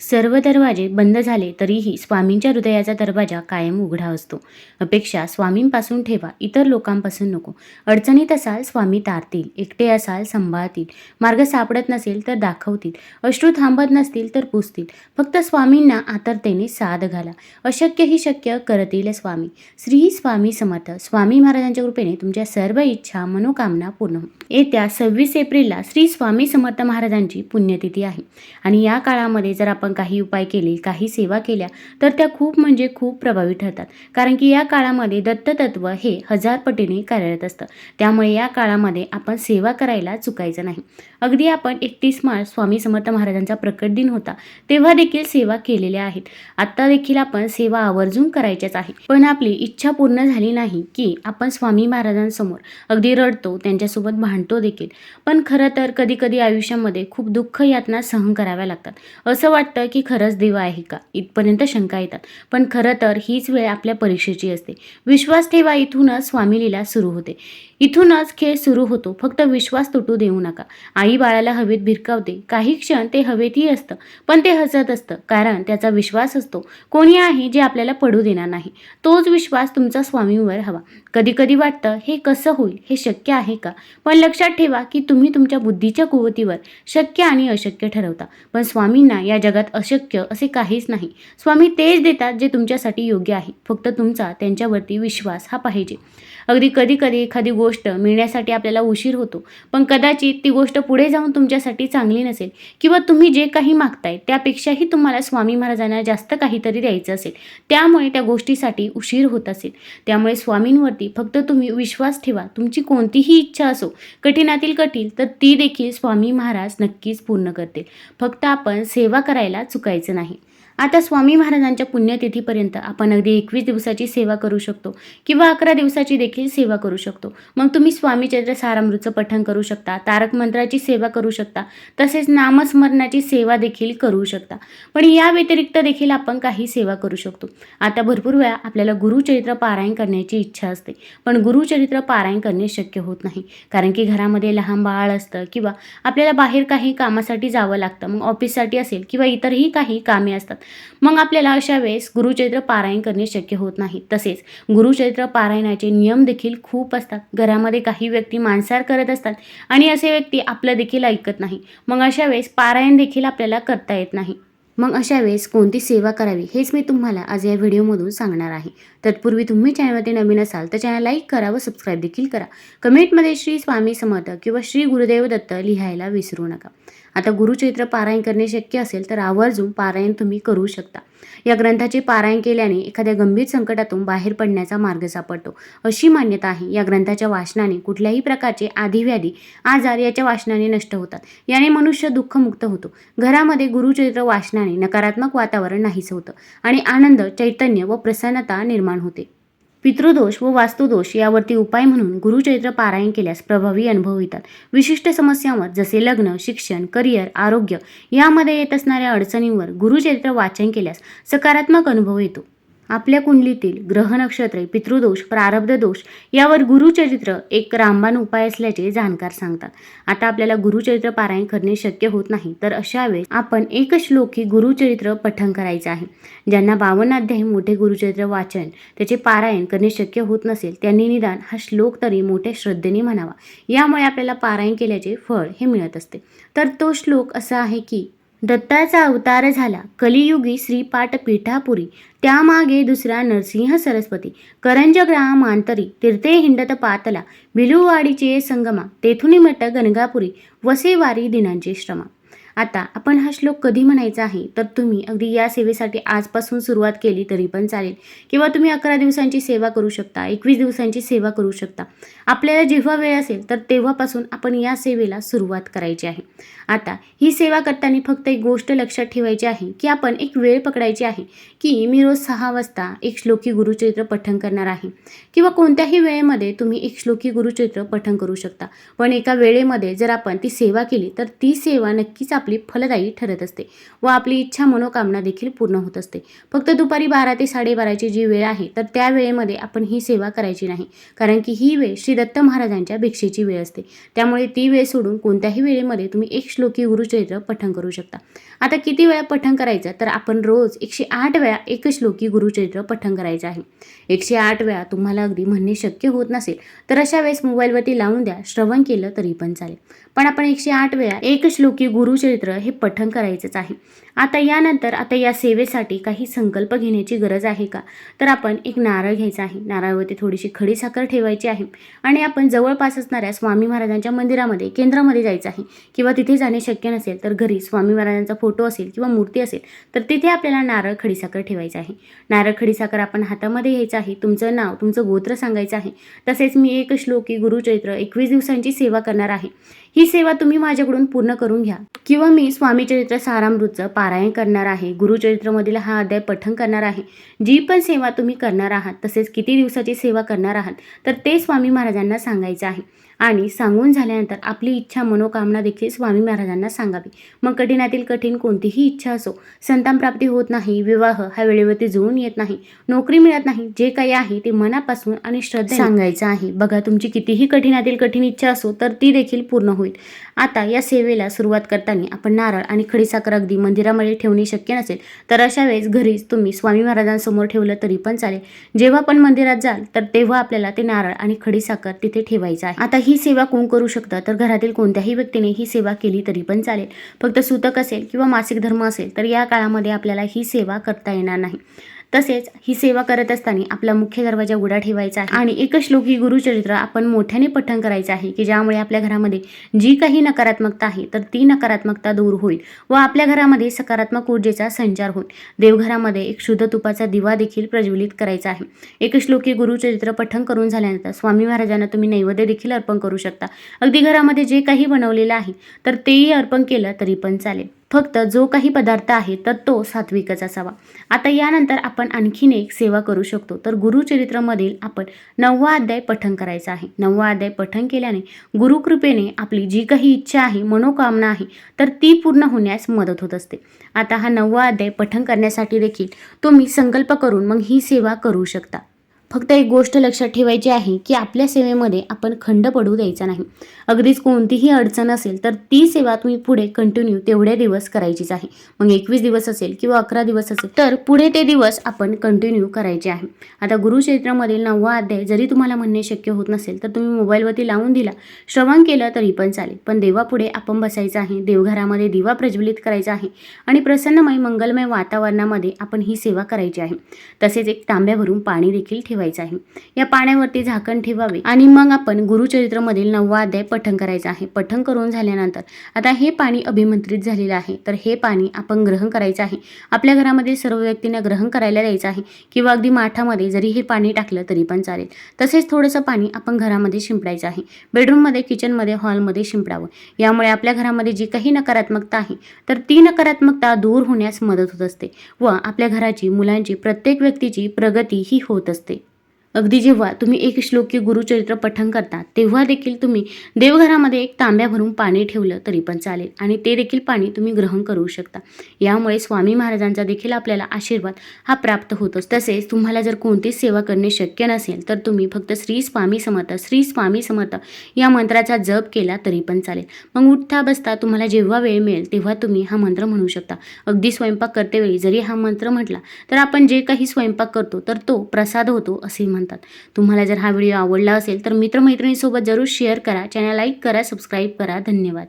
सर्व दरवाजे बंद झाले तरीही स्वामींच्या हृदयाचा दरवाजा कायम उघडा असतो. अपेक्षा स्वामींपासून ठेवा इतर लोकांपासून नको. अडचणीत असाल स्वामी तारतील एकटे असाल सांभाळतील. मार्ग सापडत नसेल तर दाखवतील. अश्रू थांबत नसतील तर पुसतील. फक्त स्वामींना आतरतेने साथ घाला. अशक्य ही शक्य करतील स्वामी. श्री स्वामी समर्थ. स्वामी महाराजांच्या कृपेने तुमच्या सर्व इच्छा मनोकामना पूर्ण येत्या सव्वीस एप्रिलला श्री स्वामी समर्थ महाराजांची पुण्यतिथी आहे. आणि या काळामध्ये जर आपण आपण काही उपाय केले काही सेवा केल्या तर त्या खूप म्हणजे खूप प्रभावी ठरतात. कारण की या काळामध्ये दत्ततत्व हे हजार पटीने कार्यरत असतं. त्यामुळे या काळामध्ये आपण सेवा करायला चुकायचं नाही. अगदी आपण एकतीस मार्च स्वामी समर्थ महाराजांचा प्रकट दिन होता तेव्हा देखील सेवा केलेल्या आहेत. आत्ता देखील आपण सेवा आवर्जून करायच्याच आहे. पण आपली इच्छा पूर्ण झाली नाही की आपण स्वामी महाराजांसमोर अगदी रडतो त्यांच्यासोबत भांडतो देखील. पण खरं तर कधी कधी आयुष्यामध्ये खूप दुःख यातना सहन कराव्या लागतात. असं वाटतं वाटतं की खरंच देव आहे का? इथपर्यंत शंका येतात. पण खरं तर हीच वेळ आपल्या परीक्षेची असते. विश्वास ठेवा इथूनच स्वामी लीला सुरू होते. इथूनच खेळ सुरू होतो. फक्त विश्वास तुटू देऊ नका. आई बाळाला हवेत भिरकावते. काही क्षण ते हवेतही असतं पण ते हसत असतं. कारण त्याचा विश्वास असतो. कोणी आहे जे आपल्याला पडू देणार नाही. तोच विश्वास तुमचा स्वामीवर हवा. कधी कधी वाटतं हे कसं होईल? हे शक्य आहे का? पण लक्षात ठेवा की तुम्ही तुमच्या बुद्धीच्या कुवतीवर शक्य आणि अशक्य ठरवता. पण स्वामींना या जगात अशक्य असे काहीच नाही. स्वामी तेच देतात जे तुमच्यासाठी योग्य आहे. फक्त तुमचा त्यांच्यावरती विश्वास हा पाहिजे. अगदी कधी कधी एखादी गोष्ट मिळण्यासाठी आपल्याला उशीर होतो. पण कदाचित ती गोष्ट पुढे जाऊन तुमच्यासाठी चांगली नसेल किंवा तुम्ही जे काही मागताय त्यापेक्षाही तुम्हाला स्वामी महाराजांना जास्त काहीतरी द्यायचं असेल. त्यामुळे त्या गोष्टीसाठी उशीर होत असेल. त्यामुळे स्वामींवरती फक्त तुम्ही विश्वास ठेवा. तुमची कोणतीही इच्छा असो कठीणातील कठीण तर ती देखील स्वामी महाराज नक्कीच पूर्ण करतील. फक्त आपण सेवा करायला चुकायचं नाही. आता स्वामी महाराजांच्या पुण्यतिथीपर्यंत आपण अगदी एकवीस दिवसाची सेवा करू शकतो किंवा अकरा दिवसाची देखील सेवा करू शकतो. मग तुम्ही स्वामीचरित्र सारामृतचं पठण करू शकता तारक मंत्राची सेवा करू शकता तसेच नामस्मरणाची सेवा देखील करू शकता. पण या व्यतिरिक्त देखील आपण काही सेवा करू शकतो. आता भरपूर वेळा आपल्याला गुरुचरित्र पारायण करण्याची इच्छा असते पण गुरुचरित्र पारायण करणे शक्य होत नाही. कारण की घरामध्ये लहान बाळ असतं किंवा आपल्याला बाहेर काही कामासाठी जावं लागतं मग ऑफिससाठी असेल किंवा इतरही काही कामे असतात मग आपल्याला अशा वेळेस गुरुचरित्र पारायण करणे शक्य होत नाही. तसेच गुरुचरित्र पारायणाचे नियम देखील खूप असतात. घरामध्ये काही व्यक्ती मांसाहार करत असतात आणि असे व्यक्ती आपलं देखील ऐकत नाही. मग अशा वेळेस पारायण देखील आपल्याला करता येत नाही. मग अशा वेळेस कोणती सेवा करावी हेच मी तुम्हाला आज या व्हिडिओमधून सांगणार आहे. तत्पूर्वी तुम्ही चॅनलमध्ये नवीन असाल तर चॅनल लाईक करा व सबस्क्राईब देखील करा. कमेंटमध्ये श्री स्वामी समर्थ किंवा श्री गुरुदेव दत्त लिहायला विसरू नका. आता गुरुचरित्र पारायण करणे शक्य असेल तर आवर्जून पारायण तुम्ही करू शकता. या ग्रंथाचे पारायण केल्याने एखाद्या गंभीर संकटातून बाहेर पडण्याचा मार्ग सापडतो. अशी मान्यता आहे या ग्रंथाच्या वाचनाने कुठल्याही प्रकारचे आधिव्याधी आजार याच्या वाचनाने नष्ट होतात. याने मनुष्य दुःखमुक्त होतो. घरामध्ये गुरुचरित्र वाचनाने नकारात्मक वातावरण नाहीसं होतं आणि आनंद चैतन्य व प्रसन्नता निर्माण होते. पितृदोष व वास्तुदोष यावरती उपाय म्हणून गुरुचरित्र पारायण केल्यास प्रभावी अनुभव येतात. विशिष्ट समस्यांवर जसे लग्न शिक्षण करिअर आरोग्य यामध्ये येत असणाऱ्या अडचणींवर गुरुचरित्र वाचन केल्यास सकारात्मक अनुभव येतो. आपल्या कुंडलीतील ग्रह नक्षत्रे पितृदोष प्रारब्ध दोष यावर गुरुचरित्र एक रामबाण उपाय असल्याचे जाणकार सांगतात. आता आपल्याला गुरुचरित्र पारायण करणे शक्य होत नाही तर अशा वेळेस आपण एक श्लोकी गुरुचरित्र पठण करायचं आहे. ज्यांना बावन्न अध्याय मोठे गुरुचरित्र वाचन त्याचे पारायण करणे शक्य होत नसेल त्यांनी निदान हा श्लोक तरी मोठ्या श्रद्धेने म्हणावा. यामुळे आपल्याला पारायण केल्याचे फळ हे मिळत असते. तर तो श्लोक असा आहे की दत्ताचा अवतार झाला. कलियुगी श्रीपाठ पीठापुरी त्यामागे दुसरा नरसिंह सरस्वती. करंज मांतरी तीर्थे हिंडत पातला. भिलुवाडीचे संगमा. तेथुनी मठ गणगापुरी. वसेवारी दिनांचे श्रमा. आता आपण हा श्लोक कधी म्हणायचा आहे? तर तुम्ही अगदी या सेवेसाठी आजपासून सुरुवात केली तरी पण चालेल. किंवा तुम्ही अकरा दिवसांची सेवा करू शकता एकवीस दिवसांची सेवा करू शकता. आपल्याला जेव्हा वेळ असेल तर तेव्हापासून आपण या सेवेला सुरुवात करायची आहे. आता ही सेवा करताना फक्त एक गोष्ट लक्षात ठेवायची आहे की आपण एक वेळ पकडायची आहे की मी रोज सहा वाजता एक श्लोकी गुरुचरित्र पठण करणार आहे. किंवा कोणत्याही वेळेमध्ये तुम्ही एक श्लोकी गुरुचरित्र पठण करू शकता. पण एका वेळेमध्ये जर आपण ती सेवा केली तर ती सेवा नक्कीच आपली फलदायी ठरत असते व आपली इच्छा मनोकामना देखील पूर्ण होत असते. फक्त दुपारी बारा ते साडेबाराची जी वेळ आहे तर त्या वेळेमध्ये आपण ही सेवा करायची नाही कारण की ही वेळ श्री दत्त महाराजांच्या भिक्षेची वेळ असते. त्यामुळे ती वेळ सोडून कोणत्याही वेळेमध्ये तुम्ही एक श्लोकी गुरुचरित्र पठण करू शकता. आता किती वेळा पठण करायचं तर आपण रोज एकशे आठ वेळा एक श्लोकी गुरुचरित्र पठण करायचं आहे. एकशे आठ वेळा तुम्हाला अगदी म्हणणे शक्य होत नसेल तर अशा वेळेस मोबाईलवरती लावून द्या श्रवण केलं तरी पण चालेल. पण आपण एकशे आठ वेळा एक श्लोकी गुरुचरित्र हे पठण करायचंच आहे. आता यानंतर आता या सेवेसाठी काही संकल्प घेण्याची गरज आहे का? तर आपण एक नारळ घ्यायचा आहे. नारळावरती थोडीशी खडी साखर ठेवायची आहे आणि आपण जवळपास असणाऱ्या स्वामी महाराजांच्या मंदिरामध्ये केंद्रामध्ये जायचं आहे. किंवा तिथे जाणे शक्य नसेल तर घरी स्वामी महाराजांचा फोटो असेल किंवा मूर्ती असेल तर तिथे आपल्याला नारळ खडीसाखर ठेवायचं आहे. नारळ खडीसाखर आपण हातामध्ये घ्यायचं आहे. तुमचं नाव तुमचं गोत्र सांगायचं आहे. तसेच मी एक श्लोकी गुरुचैत्र एकवीस दिवसांची सेवा करणार आहे. ही सेवा तुम्ही माझ्याकडून पूर्ण करून घ्या. किंवा मी स्वामी चरित्र सारामृतचं पारायण करणार आहे. गुरुचरित्रमधील हा अध्याय पठण करणार आहे. जी पण सेवा तुम्ही करणार आहात तसेच किती दिवसाची सेवा करणार आहात तर ते स्वामी महाराजांना सांगायचं आहे. आणि सांगून झाल्यानंतर आपली इच्छा मनोकामना देखील स्वामी महाराजांना सांगावी. मग कठीणातील कठीण कोणतीही इच्छा असो संतान प्राप्ती होत नाही विवाह हा वेळेवरती जुळून येत नाही नोकरी मिळत नाही जे काही आहे ते मनापासून आणि श्रद्धा सांगायचं आहे. बघा तुमची कितीही कठीणातील कठीण इच्छा असो तर ती देखील पूर्ण होईल. आता या सेवेला सुरुवात करताना आपण नारळ आणि खडीसाखर अगदी मंदिरामध्ये ठेवणे शक्य नसेल तर अशा वेळेस घरीच तुम्ही स्वामी महाराजांसमोर ठेवलं तरी पण चालेल. जेव्हा पण मंदिरात जाल तर तेव्हा आपल्याला ते नारळ आणि खडीसाखर तिथे ठेवायचं आहे. आता ही सेवा कोण करू शकतं? तर घरातील कोणत्याही व्यक्तीने ही सेवा केली तरी पण चालेल. फक्त सुतक असेल किंवा मासिक धर्म असेल तर या काळामध्ये आपल्याला ही सेवा करता येणार नाही. तसेच ही सेवा करत असताना आपला मुख्य दरवाजा उघडा ठेवायचा आहे. आणि एक श्लोकी गुरुचरित्र आपण मोठ्याने पठण करायचं आहे की ज्यामुळे आपल्या घरामध्ये जी काही नकारात्मकता आहे तर ती नकारात्मकता दूर होईल व आपल्या घरामध्ये सकारात्मक ऊर्जेचा संचार होईल. देवघरामध्ये एक शुद्ध तुपाचा दिवा देखील प्रज्वलित करायचा आहे. एक श्लोकी गुरुचरित्र पठण करून झाल्यानंतर स्वामी महाराजांना तुम्ही नैवेद्य देखील अर्पण करू शकता. अगदी घरामध्ये जे काही बनवलेलं आहे तर तेही अर्पण केलं तरी पण चालेल. फक्त जो काही पदार्थ आहे तर तो सात्विकच असावा. आता यानंतर आपण आणखीन एक सेवा करू शकतो. तर गुरुचरित्रामधील आपण नववा अध्याय पठण करायचा आहे. नववा अध्याय पठण केल्याने गुरुकृपेने आपली जी काही इच्छा आहे मनोकामना आहे तर ती पूर्ण होण्यास मदत होत असते. आता हा नववा अध्याय पठण करण्यासाठी देखील तुम्ही संकल्प करून मग ही सेवा करू शकता. फक्त एक गोष्ट लक्षात ठेवायची आहे की आपल्या सेवेमध्ये आपण खंड पडू द्यायचा नाही. अगदीच कोणतीही अडचण असेल तर ती सेवा तुम्ही पुढे कंटिन्यू तेवढे दिवस करायचीच आहे. मग एकवीस दिवस असेल किंवा अकरा दिवस असेल तर पुढे ते दिवस आपण कंटिन्यू करायचे आहे. आता गुरुक्षेत्रामधील नववा अध्याय जरी तुम्हाला म्हणणे शक्य होत नसेल तर तुम्ही मोबाईलवरती लावून दिला श्रवण केलं तरी पण चालेल. पण देवापुढे आपण बसायचं आहे देवघरामध्ये दिवा प्रज्वलित करायचा आहे आणि प्रसन्नमय मंगलमय वातावरणामध्ये आपण ही सेवा करायची आहे. तसेच एक तांब्यावरून पाणी देखील ठेवायचा आहे. या पाण्यावरती झाकण ठेवावे आणि मग आपण गुरुचरित्रमधील नववा अध्याय पठण करायचं आहे. पठण करून झाल्यानंतर आता हे पाणी अभिमंत्रित झालेलं आहे. तर हे पाणी आपण ग्रहण करायचं आहे. आपल्या घरामध्ये सर्व व्यक्तींना ग्रहण करायला द्यायचं आहे. किंवा अगदी माठामध्ये जरी हे पाणी टाकलं तरी पण चालेल. तसेच थोडंसं पाणी आपण घरामध्ये शिंपडायचं आहे. बेडरूममध्ये किचनमध्ये हॉलमध्ये शिंपडावं. यामुळे आपल्या घरामध्ये जी काही नकारात्मकता आहे तर ती नकारात्मकता दूर होण्यास मदत होत असते व आपल्या घराची मुलांची प्रत्येक व्यक्तीची प्रगती ही होत असते. अगदी जेव्हा तुम्ही एक श्लोकी गुरुचरित्र पठण करता तेव्हा देखील तुम्ही देवघरामध्ये एक तांब्या भरून पाणी ठेवलं तरी पण चालेल आणि ते देखील पाणी तुम्ही ग्रहण करू शकता. यामुळे स्वामी महाराजांचा देखील आपल्याला आशीर्वाद हा प्राप्त होतोच. तसेच तुम्हाला जर कोणतीच सेवा करणे शक्य नसेल तर तुम्ही फक्त श्री स्वामी समर्थ श्री स्वामी समर्थ या मंत्राचा जप केला तरी पण चालेल. मग उठता बसता तुम्हाला जेव्हा वेळ मिळेल तेव्हा तुम्ही हा मंत्र म्हणू शकता. अगदी स्वयंपाक करतेवेळी जरी हा मंत्र म्हटला तर आपण जे काही स्वयंपाक करतो तर तो प्रसाद होतो असे म्हणतात. म्हणतात. तुम्हाला जर हा व्हिडिओ आवडला असेल तर मित्रमैत्रिणीसोबत जरूर शेअर करा. चॅनल लाईक करा सबस्क्राईब करा. धन्यवाद.